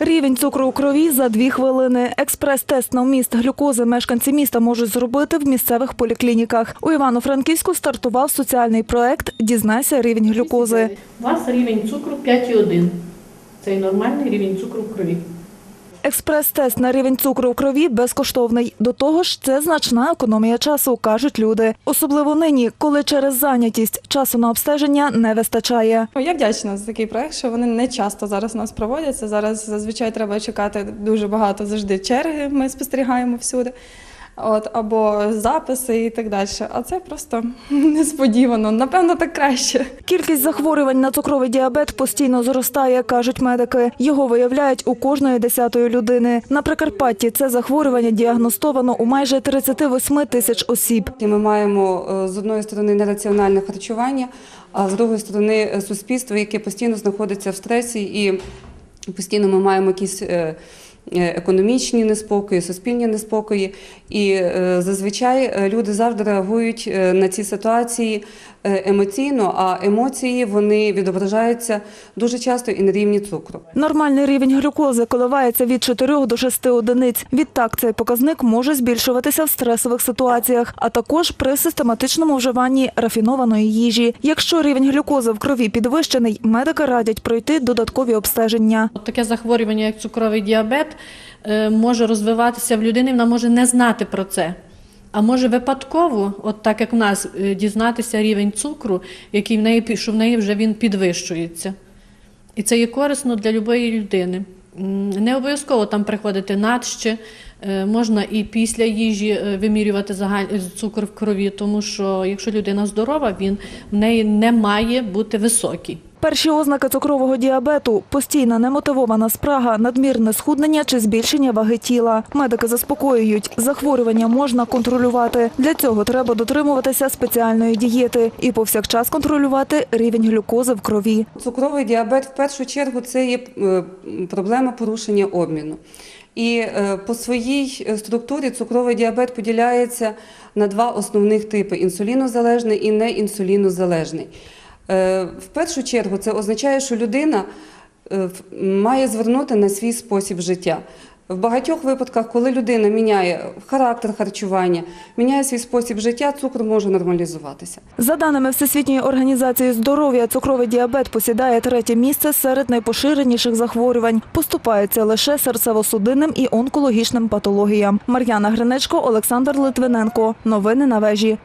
Рівень цукру у крові за дві хвилини. Експрес-тест на вміст глюкози мешканці міста можуть зробити в місцевих поліклініках. У Івано-Франківську стартував соціальний проект Дізнайся рівень глюкози. У вас рівень цукру 5,1. Це і нормальний рівень цукру в крові. Експрес-тест на рівень цукру в крові безкоштовний. До того ж, це значна економія часу, кажуть люди. Особливо нині, коли через зайнятість часу на обстеження не вистачає. Я вдячна за такий проект, що вони не часто зараз у нас проводяться. Зараз зазвичай треба чекати дуже багато завжди черги. Ми спостерігаємо всюди. От, або записи і так далі. А це просто несподівано. Напевно, так краще. Кількість захворювань на цукровий діабет постійно зростає, кажуть медики. Його виявляють у кожної десятої людини. На Прикарпатті це захворювання діагностовано у майже 38 тисяч осіб. І Ми маємо е, з одної сторони нераціональне харчування, а з другої сторони е, суспільство, яке постійно знаходиться в стресі, і постійно ми маємо якісь е, економічні неспокої, суспільні неспокої. І е, зазвичай е, люди завжди реагують е, на ці ситуації е, емоційно, а емоції вони відображаються дуже часто і на рівні цукру. Нормальний рівень глюкози коливається від 4 до 6 одиниць. Відтак цей показник може збільшуватися в стресових ситуаціях, а також при систематичному вживанні рафінованої їжі. Якщо рівень глюкози в крові підвищений, медики радять пройти додаткові обстеження. От таке захворювання, як цукровий діабет, е, може розвиватися в людини, вона може не знати про це. А може випадково, от так як в нас, е, дізнатися рівень цукру, який в неї що в неї вже він підвищується. І це є корисно для будь-якої людини. Не обов'язково там приходити надще, е, можна і після їжі е, вимірювати загаль- е, цукор в крові, тому що якщо людина здорова, він в неї не має бути високий. Перші ознаки цукрового діабету – постійна немотивована спрага, надмірне схуднення чи збільшення ваги тіла. Медики заспокоюють, захворювання можна контролювати. Для цього треба дотримуватися спеціальної дієти і повсякчас контролювати рівень глюкози в крові. Цукровий діабет в першу чергу це є е, проблема порушення обміну. І е, по своїй е, структурі цукровий діабет поділяється на два основних типи: інсулінозалежний і неінсулінозалежний. Е, В першу чергу це означає, що людина має звернути на свій спосіб життя. В багатьох випадках, коли людина міняє характер харчування, міняє свій спосіб життя, цукор може нормалізуватися. За даними Всесвітньої організації здоров'я, цукровий діабет посідає третє місце серед найпоширеніших захворювань. Поступається лише серцево-судинним і онкологічним патологіям. Мар'яна Гринечко, Олександр Литвиненко. Новини на вежі.